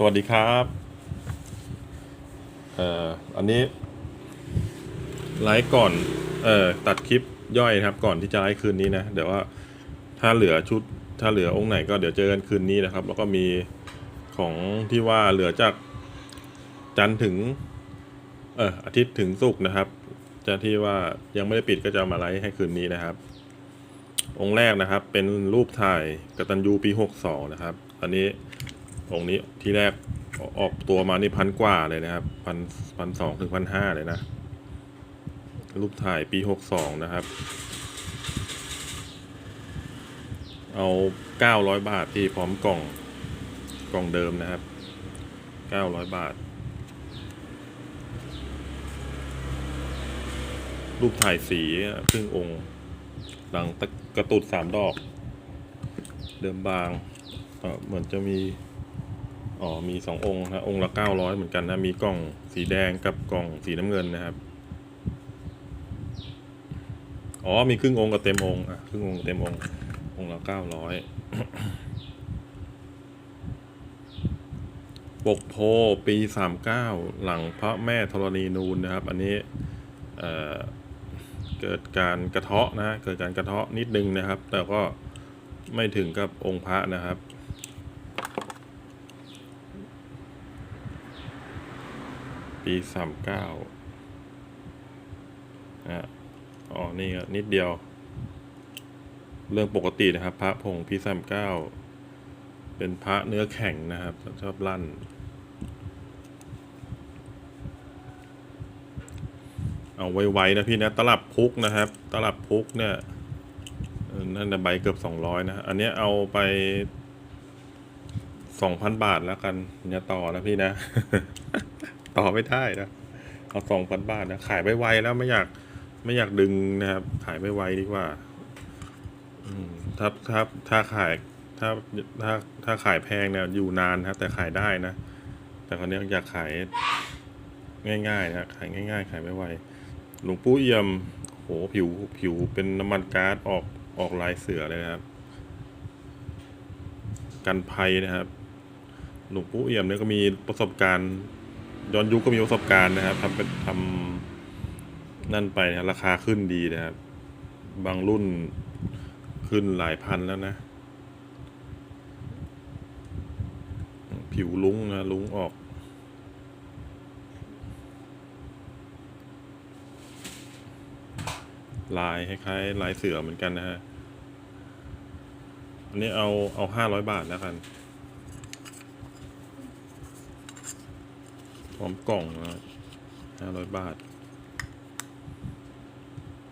สวัสดีครับเอ่ออันนี้ไลฟ์ก่อนเอ่อตัดคลิปย่อยนะครับ ก่อนที่จะไลฟ์คืนนี้นะเดี๋ยวว่าถ้าเหลือชุดถ้าเหลือองค์ไหนก็เดี๋ยวเจอกันคืนนี้นะครับ แล้วก็มีของที่ว่าเหลือจากจันทร์ถึงเอออาทิตย์ถึงศุกร์นะครับจะที่ว่ายังไม่ได้ปิดก็จะมาไลฟ์ให้คืนนี้นะครับ องค์แรกนะครับ เป็นรูปถ่ายกตัญญูปีหกสองนะครับ อันนี้ องค์นี้ที่แรกออกตัวมานี่พันกว่าเลยนะครับพันพันสองถึงพันห้าเลยนะ รูปถ่ายปีหกสองนะครับ เอาเก้าร้อยบาทที่พร้อมกล่องกล่องเดิมนะครับเก้าร้อยบาท รูปถ่ายสีครึ่งองค์ หลังกระตุดสามดอก เดิมบาง เหมือนจะมี อ๋อมีสององค์นะองค์ละเก้าร้อยเหมือนกันนะมีกล่องสีแดงกับกล่องสีน้ำเงินนะครับอ๋อมีครึ่งองค์กับเต็มองค์อะครึ่งองค์เต็มองค์องค์ละเก้าร้อยปกโพปีสามเก้าหลังพระแม่ธรณีนูนนะครับ อันนี้เเกิดการกระเทาะนะเกิดการกระเทาะนิดนึงนะครับ แต่ก็ไม่ถึงกับองค์พระนะครับ ปีสามเก้าอะอ๋อ นี่นิดเดียว เรื่องปกตินะครับ พระผงปีสามเก้าเป็นพระเนื้อแข็งนะครับ ชอบลั่น เอาไว้ๆนะพี่นะตลับพุกนะครับ ตลับพุกเนี่ยนั่นนะใบเกือบสองร้อยนะ อันนี้เอาไปสองพันบาทแล้วกันอย่าต่อนะพี่นะ ต่อไม่ได้นะเอาสองพันบาทนะขายไวแล้วไม่อยากไม่อยากดึงนะครับ ขายไวดีกว่าอืมถ้าถ้าถ้าขายถ้าถ้าถ้าขายแพงเนี่ยอยู่นานนะครับ แต่ขายได้นะ แต่คนนี้อยากขายง่ายๆนะขายง่าย ๆ ขายไม่ไวหลวงปู่เอี่ยมโหผิวผิวเป็นน้ำมันก๊าซออกออกลายเสือเลยนะครับ กันภัยนะครับ หลวงปู่เอี่ยมเนี่ยก็มีประสบการณ์ ย้อนยุคก็มีประสบการณ์นะครับทำเป็นทำนั่นไปนะราคาขึ้นดีนะครับ บางรุ่นขึ้นหลายพันแล้วนะ ผิวลุ้งนะลุ้งออกลายคล้ายๆลายเสือเหมือนกันนะฮะ อันนี้เอาเอาห้าร้อยบาทแล้วกัน พร้อมกล่องนะห้าร้อยบาท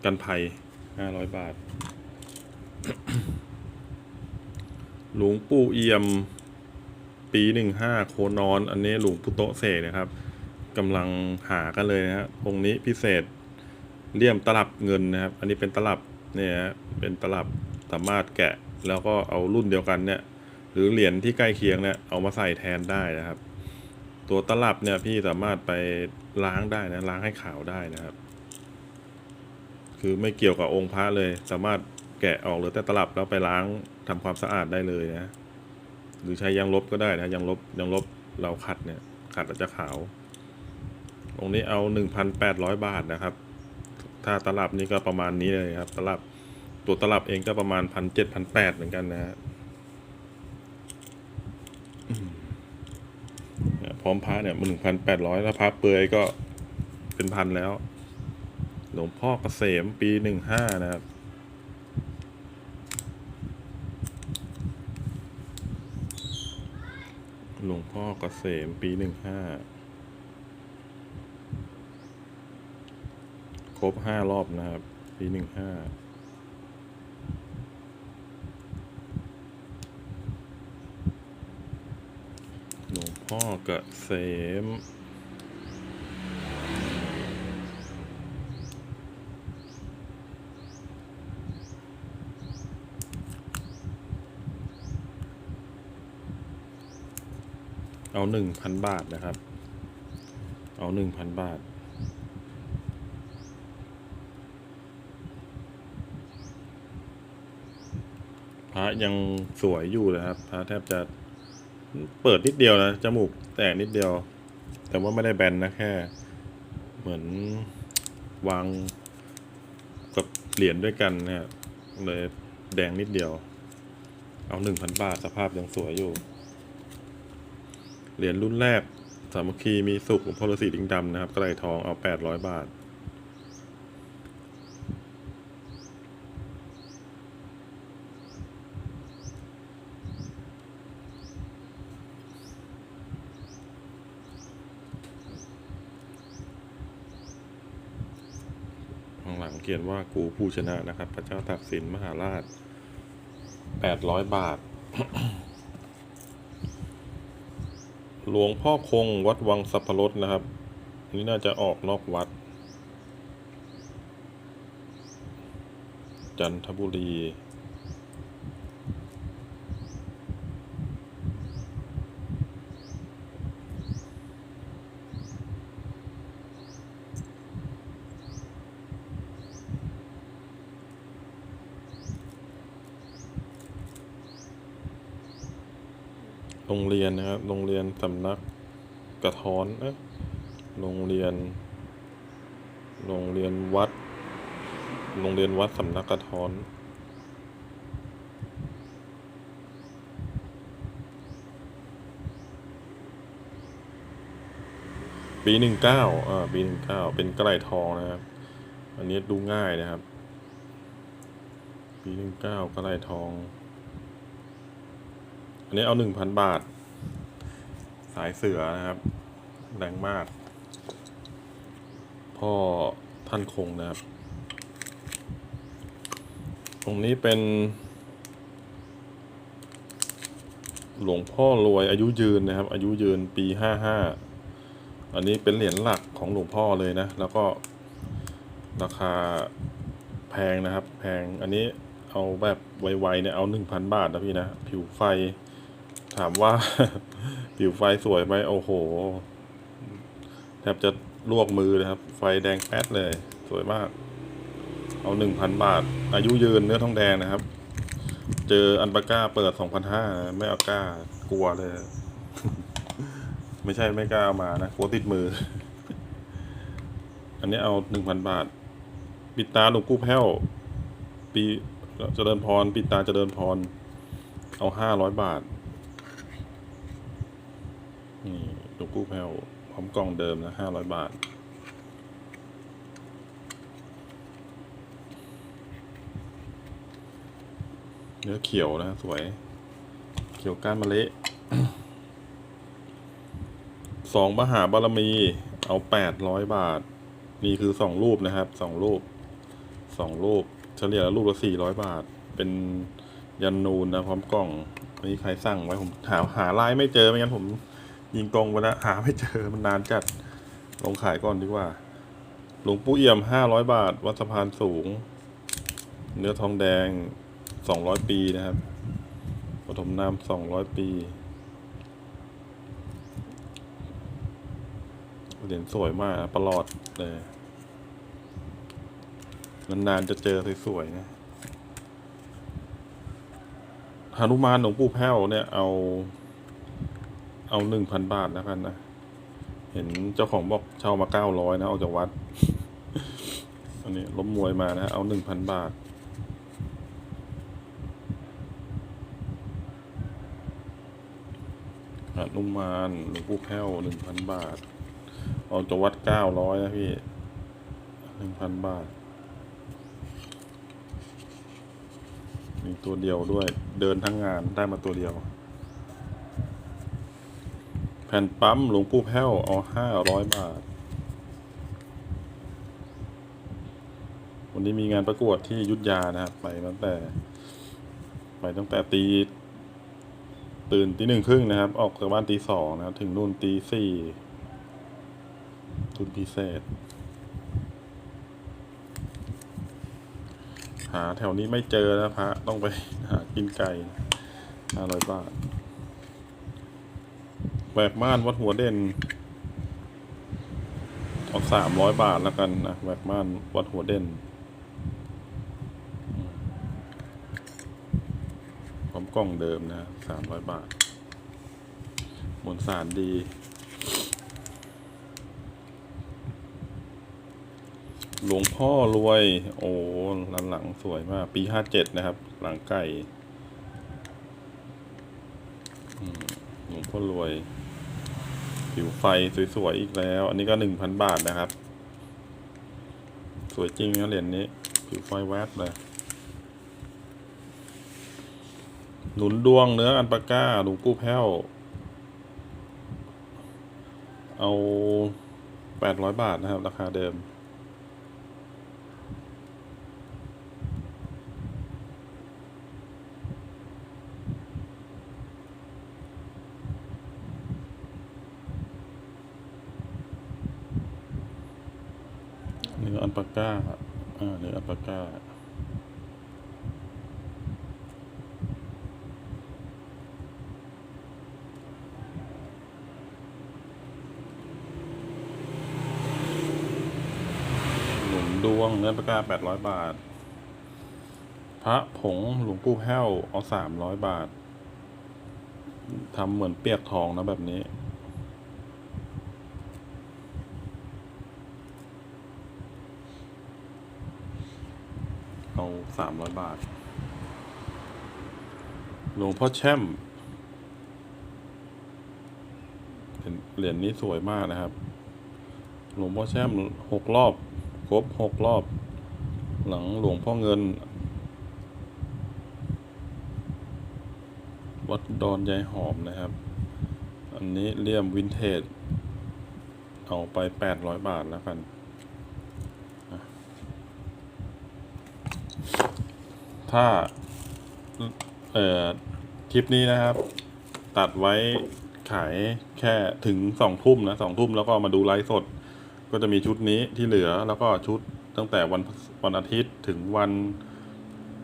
กันภัยห้าร้อยบาท หลวงปู่เอี่ยม ปีหนึ่งห้าโคนอน อันนี้หลวงพุโตเสกนะครับกำลังหากันเลยนะฮะองค์นี้พิเศษเลี่ยมตลับเงินนะครับ อันนี้เป็นตลับเนี่ยเป็นตลับสามารถแกะแล้วก็เอารุ่นเดียวกันเนี่ย หรือเหรียญที่ใกล้เคียงเนี่ยเอามาใส่แทนได้นะครับ ตัวตลับเนี่ยพี่สามารถไปล้างได้นะล้างให้ขาวได้นะครับ คือไม่เกี่ยวกับองค์พระเลย สามารถแกะออกเหลือแต่ตลับแล้วไปล้างทำความสะอาดได้เลยนะหรือใช้ยางลบก็ได้นะยางลบยางลบเราขัดเนี่ยขัดแล้วจะขาวตรงนี้เอาหนึ่งพันแปดร้อยบาทนะครับ ถ้าตลับนี่ก็ประมาณนี้เลยครับ ตลับตัวตลับเองก็ประมาณพันเจ็ดพันแปดเหมือนกันนะฮะ พร้อมพระเนี่ยมันหนึ่งพันแปดร้อยแล้วพระเปลือยก็เป็นพันแล้ว หลวงพ่อเกษมปีหนึ่งห้านะครับหลวงพ่อเกษมปีหนึ่งห้าครบห้ารอบนะครับ ปีหนึ่งห้า พ่อเกษมเอาหนึ่งพันบาทนะครับ เอาหนึ่งพันบาท พระยังสวยอยู่เลยครับ พระแทบจะ เปิดนิดเดียวนะจมูกแตกนิดเดียว แต่ว่าไม่ได้แบนนะแค่ เหมือนวางกับเหรียญด้วยกันนี่ยเลยแดงนิดเดียว เอาหนึ่งพันบาทสภาพยังสวยอยู่ เหรียญรุ่นแรกสามัคคีมีสุขพลสีดิงดำนะครับกระไรทองเอาแปดร้อยบาท ข้างหลังเขียน ว่ากูผู้ชนะนะครับ พระเจ้าตากสินมหาราชแปดร้อยบาท หลวงพ่อคงวัดวังสัพพรสนะครับ นี่น่าจะออกนอกวัด จันทบุรี โรงเรียนนะครับ โรงเรียนสำนักกระท้อนเอ๊ะโรงเรียน โรงเรียนวัด โรงเรียนวัดสำนักกระท้อนปีหนึ่งเก้าอ่าปีหนึ่งเก้าเป็นกระไรทองนะครับ อันนี้ดูง่ายนะครับ ปีหนึ่งเก้ากระไรทอง อันนี้เอาหนึ่งพันบาท สายเสือนะครับ แรงมาก พ่อท่านคงนะครับ ตรงนี้เป็น หลวงพ่อรวยอายุยืนนะครับ อายุยืนปีห้าห้าอันนี้เป็นเหรียญหลักของหลวงพ่อเลยนะ แล้วก็ราคาแพงนะครับ แพงอันนี้เอาแบบไวๆเนี่ยเอาหนึ่งพันบาทนะพี่นะ ผิวไฟ ถามว่า ผิวไฟสวยไหมโอ้โหแทบจะลวกมือเลยครับ ไฟแดงแป๊ดเลย สวยมาก เอาหนึ่งพันบาท อายุยืนเนื้อทองแดงนะครับ เจออันปาก้าเปิดสองพันห้าไม่เอากล้ากลัวเลย ไม่ใช่ไม่กล้าเอามานะกลัวติดมือ อันนี้เอาหนึ่งพันบาท ปิดตาหลวงกู้แพ้ว ปีเจริญพร ปิดตาเจริญพร เอาห้าร้อยบาท นี่หลวงกู้แพ้วพร้อมกล่องเดิมนะห้าร้อยบาท เนื้อเขียวนะ สวย เขียวก้านมะเละสองมหาบารมี เอาแปดร้อยบาท นี่คือสองรูปนะครับสองรูปสองรูป เฉลี่ยแล้วรูปละสี่ร้อยบาท เป็นยันนูนนะพร้อมกล่องนี่ใครสั่งไว้ผมหาหาลายไม่เจอไม่งั้นผม ยิงกองไปแล้วหาไม่เจอมันนานจัด ลงขายก่อนดีกว่า หลวงปู่เอี่ยมห้าร้อยบาท วัดสะพานสูง เนื้อทองแดงสองร้อยปีนะครับปฐมนามสองร้อยปี เหรียญสวยมากประหลอดเลยนานๆจะเจอสวยๆนะหานุมานหลวงปู่แพ้วเนี่ยเอา เอาหนึ่งพันบาทแล้วกันนะ เห็นเจ้าของบอกเช่ามาเก้าร้อยนะออกจากวัด อันนี้ล้มมวยมานะ เอาหนึ่งพันบาทหนุมานหลวงปู่แพ้วหนึ่งพันบาท ออกจากวัดเก้าร้อยนะพี่หนึ่งพันบาทมีตัวเดียวด้วย เดินทั้งงานได้มาตัวเดียว แผ่นปั๊มหลวงปู่แพ้วเอาห้าร้อยบาท วันนี้มีงานประกวดที่ยุทธยานะครับ ไปตั้งแต่ ไปตั้งแต่ตี ตื่นตีหนึ่งครึ่งนะครับ ออกจากบ้านตีสองนะครับ ถึงนู่นตีสี่ทุนพิเศษ หาแถวนี้ไม่เจอนะพระต้องไปหากินไก่ห้าร้อยบาท แหวกม่านวัดหัวเด่นเอาสามร้อยบาทแล้วกันนะแหวกม่านวัดหัวเด่นพร้อมกล้องเดิมนะสามร้อยบาทมวลสารดีหลวงพ่อรวย โอ้หลังหลังสวยมาก ปีห้าเจ็ดนะครับ หลังไก่หลวงพ่อรวย ผิวไฟสวยๆอีกแล้ว อันนี้ก็หนึ่งพันบาทนะครับ สวยจริงนะเหรียญนี้ ผิวไฟแวบเลยหนุนดวงเนื้ออันปาก้าหลวงปู่แพ้ว เอาแปดร้อยบาทนะครับ ราคาเดิม เนื้ออันปาก้า อ่า เนื้ออัน ปาก้าหนุนดวงเนื้อปากกาแปดร้อยบาท พระผงหลวงปู่แห้วเอาสามร้อยบาททำเหมือนเปียกทองนะแบบนี้ เอาสามร้อยบาท หลวงพ่อแช่มเป็นเหรียญนี้สวยมากนะครับ หลวงพ่อแช่มหกรอบ ครบหกรอบ หลังหลวงพ่อเงิน วัดดอนยายหอมนะครับ อันนี้เลี่ยมวินเทจ เอาไปแปดร้อยบาทแล้วกันอะ ถ้าเอ่อคลิปนี้นะครับ ตัดไว้ขายแค่ถึงสองทุ่มนะสองทุ่มแล้วก็มาดูไลฟ์สด ก็จะมีชุดนี้ที่เหลือแล้วก็ชุดตั้งแต่วันวันอาทิตย์ถึงวัน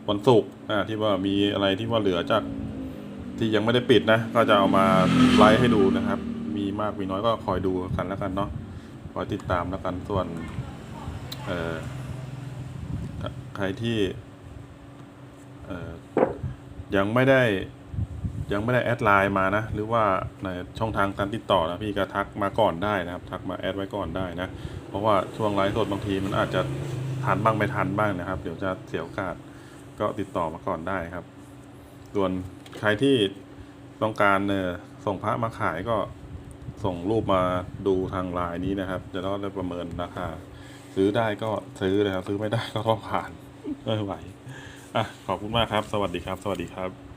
วันศุกร์อ่าที่ว่ามีอะไรที่ว่าเหลือจากที่ยังไม่ได้ปิดนะ ก็จะเอามาไลฟ์ให้ดูนะครับ มีมากมีน้อยก็คอยดูกันแล้วกันเนาะคอยติดตามแล้วกันส่วน เอ่อใครที่ ยังไม่ได้ยังไม่ได้แอดไลน์มานะ หรือว่าในช่องทางการติดต่อนะพี่ก็ทักมาก่อนได้นะครับ ทักมาแอดไว้ก่อนได้นะ เพราะว่าช่วงไลฟ์สดบางทีมันอาจจะทันบ้างไม่ทันบ้างนะครับ เดี๋ยวจะเสียโอกาสก็ติดต่อมาก่อนได้ครับ ส่วนใครที่ต้องการเอ่อส่งพระมาขายก็ส่งรูปมาดูทางไลน์นี้นะครับ จะได้ประเมินราคาซื้อได้ก็ซื้อเลยครับซื้อไม่ได้ก็ต้องผ่านไม่ไหว อะขอบคุณมากครับ สวัสดีครับ สวัสดีครับ